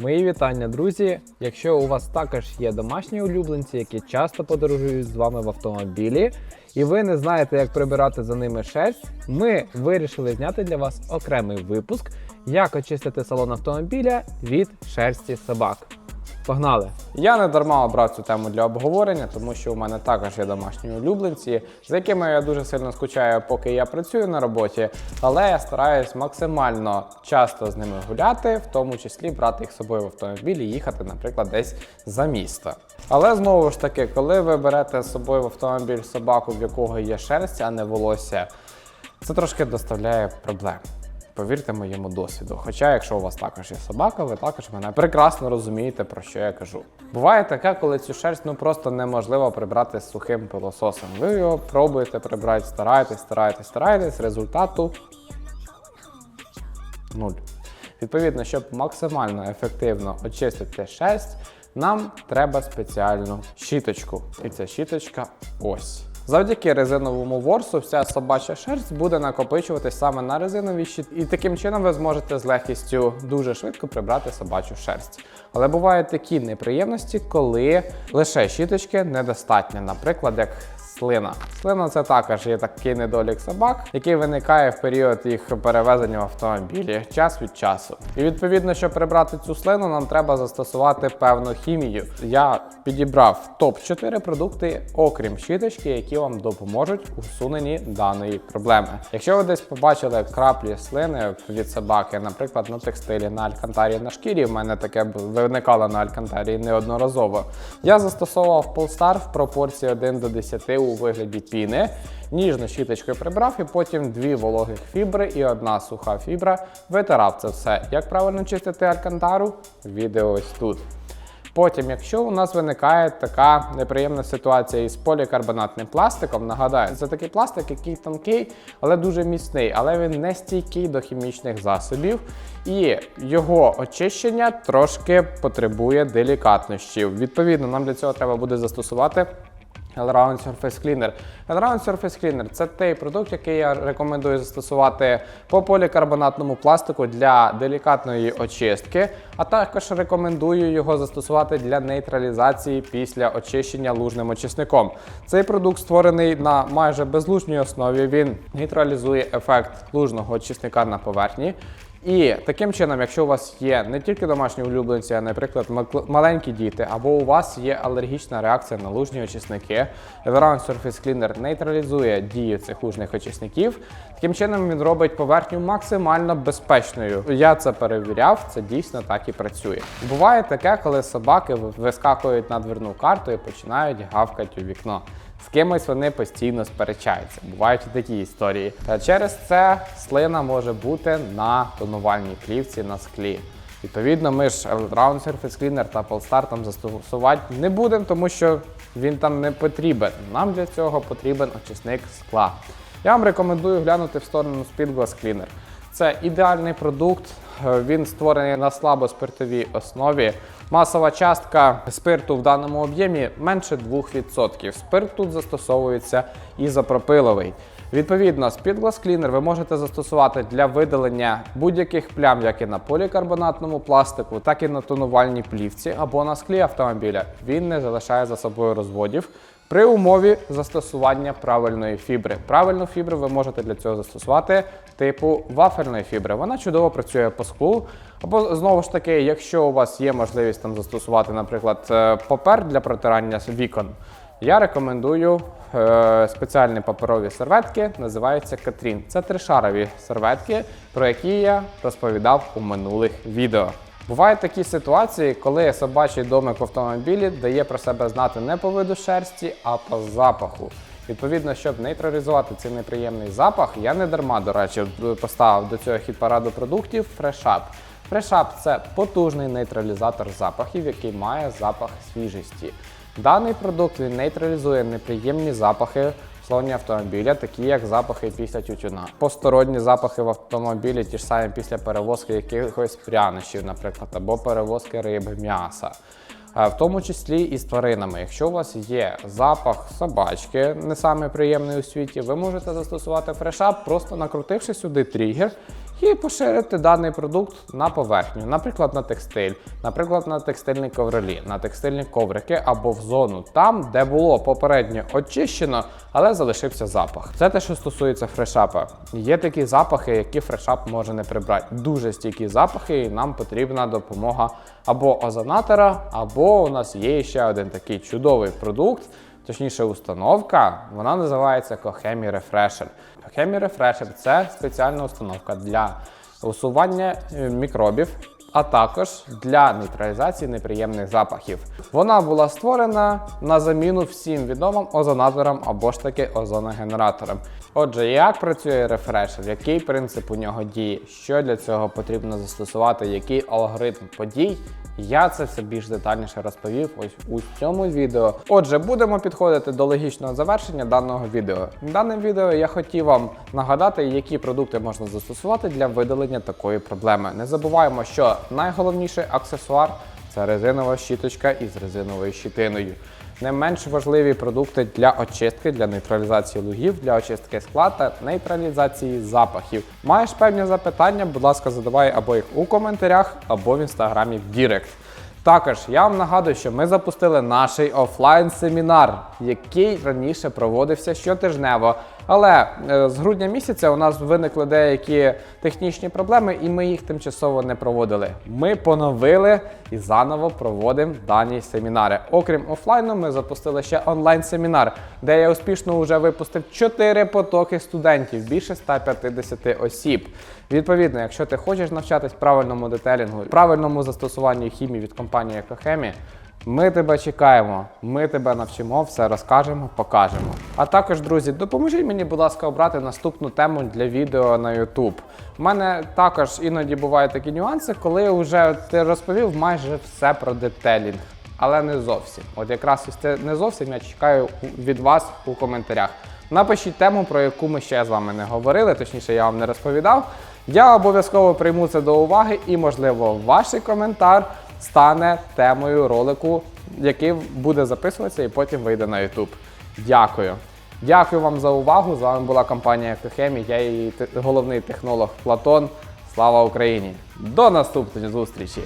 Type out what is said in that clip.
Мої вітання, друзі! Якщо у вас також є домашні улюбленці, які часто подорожують з вами в автомобілі, і ви не знаєте, як прибирати за ними шерсть, ми вирішили зняти для вас окремий випуск, як очистити салон автомобіля від шерсті собак. Погнали! Я не дарма обрав цю тему для обговорення, тому що у мене також є домашні улюбленці, з якими я дуже сильно скучаю, поки я працюю на роботі. Але я стараюсь максимально часто з ними гуляти, в тому числі брати їх з собою в автомобіль і їхати, наприклад, десь за місто. Але знову ж таки, коли ви берете з собою в автомобіль собаку, в якого є шерсть, а не волосся, це трошки доставляє проблем. Повірте моєму досвіду. Хоча, якщо у вас також є собака, ви також мене прекрасно розумієте, про що я кажу. Буває таке, коли цю шерсть ну просто неможливо прибрати з сухим пилососом. Ви його пробуєте прибрати, стараєтесь, стараєтесь, стараєтесь, результату нуль. Відповідно, щоб максимально ефективно очистити шерсть, нам треба спеціальну щіточку. І ця щіточка ось. Завдяки резиновому ворсу вся собача шерсть буде накопичуватись саме на резиновій щит, і таким чином ви зможете з легкістю дуже швидко прибрати собачу шерсть. Але бувають такі неприємності, коли лише щіточки недостатньо, наприклад, як слина. Слина це також є такий недолік собак, який виникає в період їх перевезення в автомобілі час від часу. І відповідно, щоб прибрати цю слину, нам треба застосувати певну хімію. Я підібрав топ-4 продукти, окрім щіточки, які вам допоможуть у усуненні даної проблеми. Якщо ви десь побачили краплі слини від собаки, наприклад, на текстилі, на алькантарі, на шкірі, в мене таке виникало на алькантарі неодноразово. Я застосовував Polestar в пропорції 1 до 10 у вигляді піни. Ніжно щіточкою прибрав і потім дві вологих фібри і одна суха фібра. Витирав це все. Як правильно чистити алькантару? Відео ось тут. Потім, якщо у нас виникає така неприємна ситуація із полікарбонатним пластиком, нагадаю, це такий пластик, який тонкий, але дуже міцний, але він не стійкий до хімічних засобів, і його очищення трошки потребує делікатності. Відповідно, нам для цього треба буде застосувати. Allround Surface Cleaner. Allround Surface Cleaner це той продукт, який я рекомендую застосувати по полікарбонатному пластику для делікатної очистки, а також рекомендую його застосувати для нейтралізації після очищення лужним очисником. Цей продукт створений на майже безлужній основі. Він нейтралізує ефект лужного очисника на поверхні. І таким чином, якщо у вас є не тільки домашні улюбленці, а, наприклад, маленькі діти, або у вас є алергічна реакція на лужні очисники, Everround Surface Cleaner нейтралізує дію цих лужних очисників. Таким чином він робить поверхню максимально безпечною. Я це перевіряв, це дійсно так і працює. Буває таке, коли собаки вискакують на дверну карту і починають гавкати у вікно. Кимось вони постійно сперечаються. Бувають і такі історії. Та через це слина може бути на тонувальній плівці на склі. Відповідно, ми ж Round Surface Cleaner та Polestar там застосувати не будемо, тому що він там не потрібен. Нам для цього потрібен очисник скла. Я вам рекомендую глянути в сторону Speed Cleaner. Це ідеальний продукт. е, Він створений на слабоспиртовій основі. Масова частка спирту в даному об'ємі менше 2%. Спирт тут застосовується ізопропиловий. Відповідно, Glass ви можете застосувати для видалення будь-яких плям, як і на полікарбонатному пластику, так і на тонувальній плівці або на склі автомобіля. Він не залишає за собою розводів. При умові застосування правильної фібри. Правильну фібру ви можете для цього застосувати типу вафельної фібри. Вона чудово працює по склу. Або знову ж таки, якщо у вас є можливість там застосувати, наприклад, е, папер для протирання вікон, я рекомендую е, спеціальні паперові серветки, називаються Катрін. Це тришарові серветки, про які я розповідав у минулих відео. Бувають такі ситуації, коли собачий домик в автомобілі дає про себе знати не по виду шерсті, а по запаху. Відповідно, щоб нейтралізувати цей неприємний запах, я не дарма, до речі, поставив до цього хіт-параду продуктів Fresh Up це потужний нейтралізатор запахів, який має запах свіжості. Даний продукт він нейтралізує неприємні запахи салоні автомобіля, такі як запахи після тютюна. Посторонні запахи в автомобілі, ті ж самі після перевозки якихось прянощів, наприклад, або перевозки риб, м'яса. Е, В тому числі і з тваринами. Якщо у вас є запах собачки, не саме приємний у світі, ви можете застосувати фрешап, просто накрутивши сюди тригер і поширити даний продукт на поверхню, наприклад, на текстиль, наприклад, на текстильні ковролі, на текстильні коврики або в зону там, де було попередньо очищено, але залишився запах. Це те, що стосується фрешапа. Є такі запахи, які фрешап може не прибрати. Дуже стійкі запахи, і нам потрібна допомога або озонатора, або у нас є ще один такий чудовий продукт. Точніше, установка, вона називається Cohemi Refresher. Cohemi Refresher – це спеціальна установка для усування е, мікробів, а також для нейтралізації неприємних запахів. Вона була створена на заміну всім відомим озонаторам або ж таки озоногенераторам. Отже, як працює рефрешер, який принцип у нього діє, що для цього потрібно застосувати, який алгоритм подій, я це все більш детальніше розповів ось у цьому відео. Отже, будемо підходити до логічного завершення даного відео. Даним відео я хотів вам нагадати, які продукти можна застосувати для видалення такої проблеми. Не забуваємо, що найголовніший аксесуар це резинова щіточка із резиновою щитиною. Не менш важливі продукти для очистки, для нейтралізації лугів, для очистки скла та нейтралізації запахів. Маєш певні запитання, будь ласка, задавай або їх у коментарях, або в інстаграмі в Дірект. Також я вам нагадую, що ми запустили наш офлайн-семінар, який раніше проводився щотижнево. Але е, з грудня місяця у нас виникли деякі технічні проблеми, і ми їх тимчасово не проводили. Ми поновили і заново проводимо дані семінари. Окрім офлайну, ми запустили ще онлайн-семінар, де я успішно вже випустив 4 потоки студентів, більше 150 осіб. Відповідно, якщо ти хочеш навчатись правильному детелінгу, правильному застосуванню хімії від компанії Екохемія, ми тебе чекаємо, ми тебе навчимо, все розкажемо, покажемо. А також, друзі, допоможіть мені, будь ласка, обрати наступну тему для відео на YouTube. У мене також іноді бувають такі нюанси, коли вже ти розповів майже все про детелінг. Але не зовсім. От якраз ось це не зовсім я чекаю від вас у коментарях. Напишіть тему, про яку ми ще з вами не говорили, точніше, я вам не розповідав. Я обов'язково прийму це до уваги і, можливо, ваш коментар стане темою ролику, який буде записуватися і потім вийде на YouTube. Дякую. Дякую вам за увагу. З вами була компанія Екохемі. Я її головний технолог Платон. Слава Україні! До наступної зустрічі!